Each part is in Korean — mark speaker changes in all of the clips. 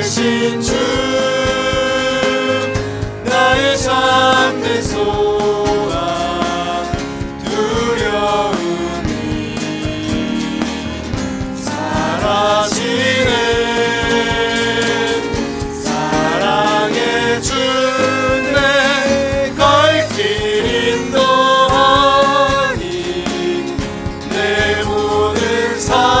Speaker 1: 되신 주 나의 참된 소망 두려움이 사라지네. 사랑해 주내 걸길 인도하니 내 모든 삶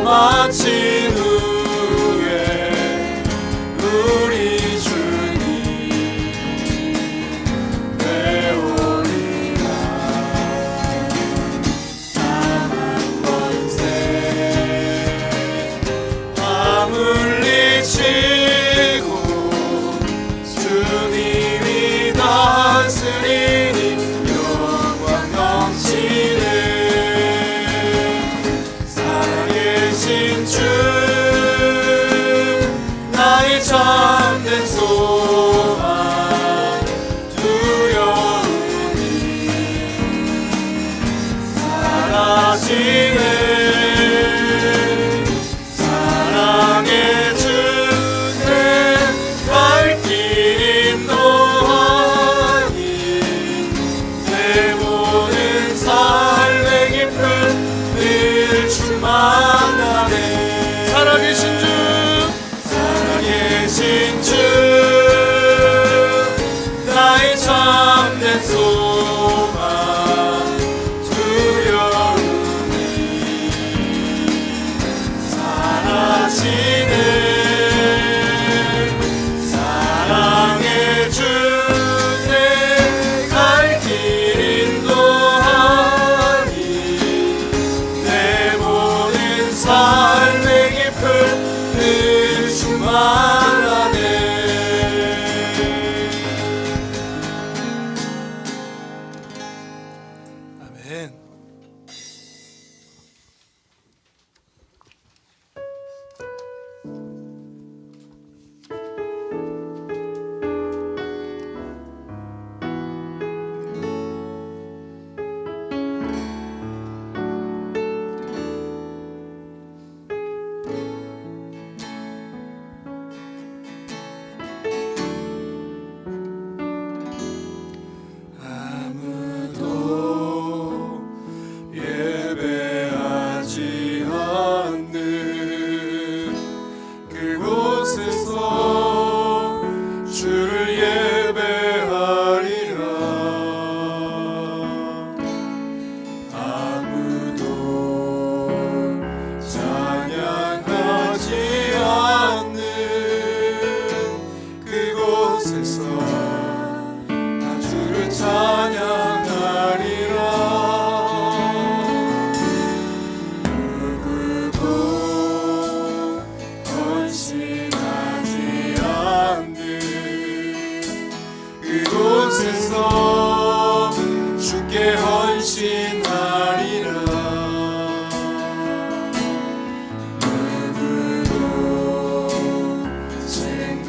Speaker 1: Selamat sih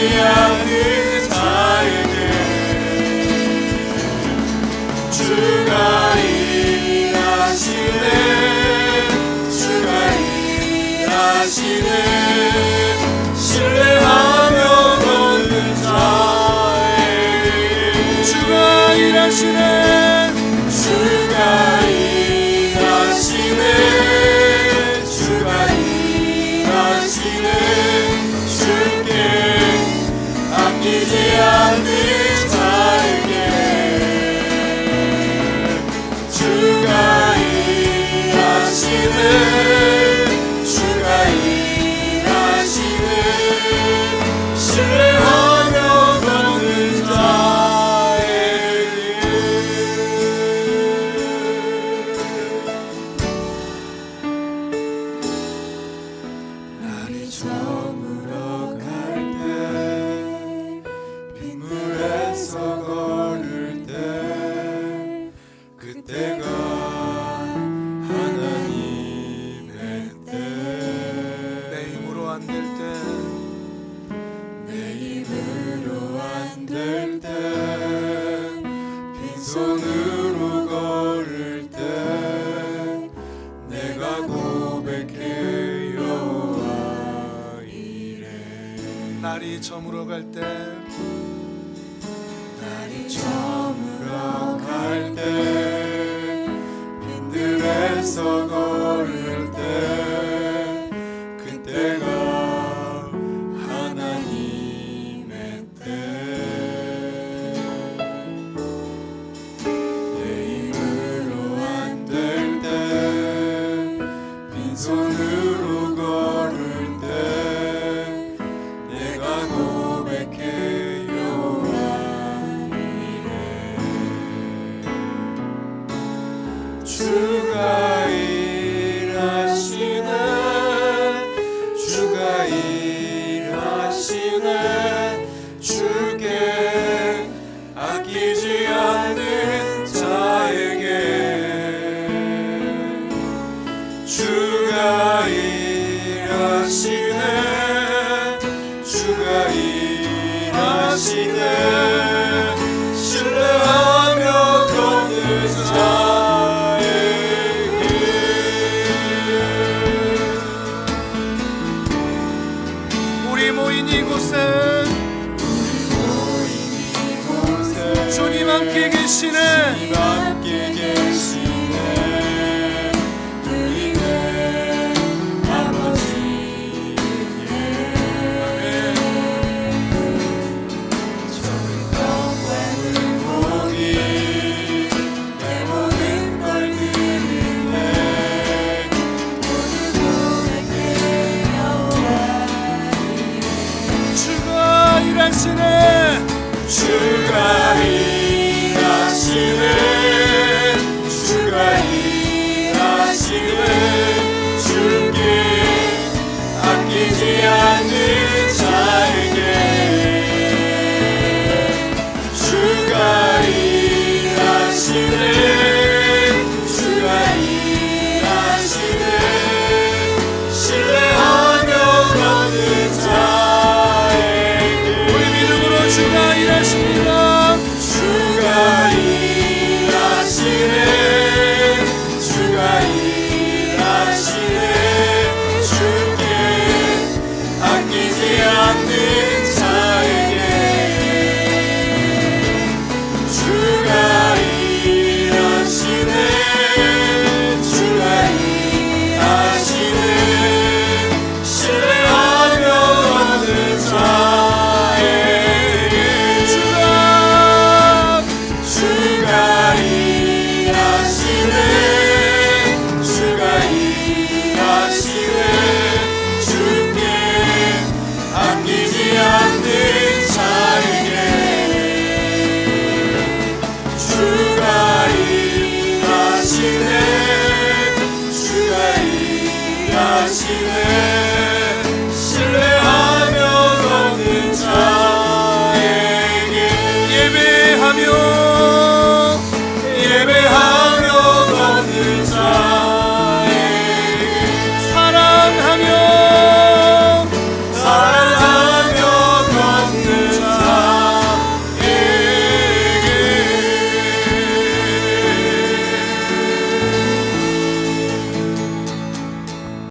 Speaker 1: Yeah. 저물어 갈 때 주가 camión.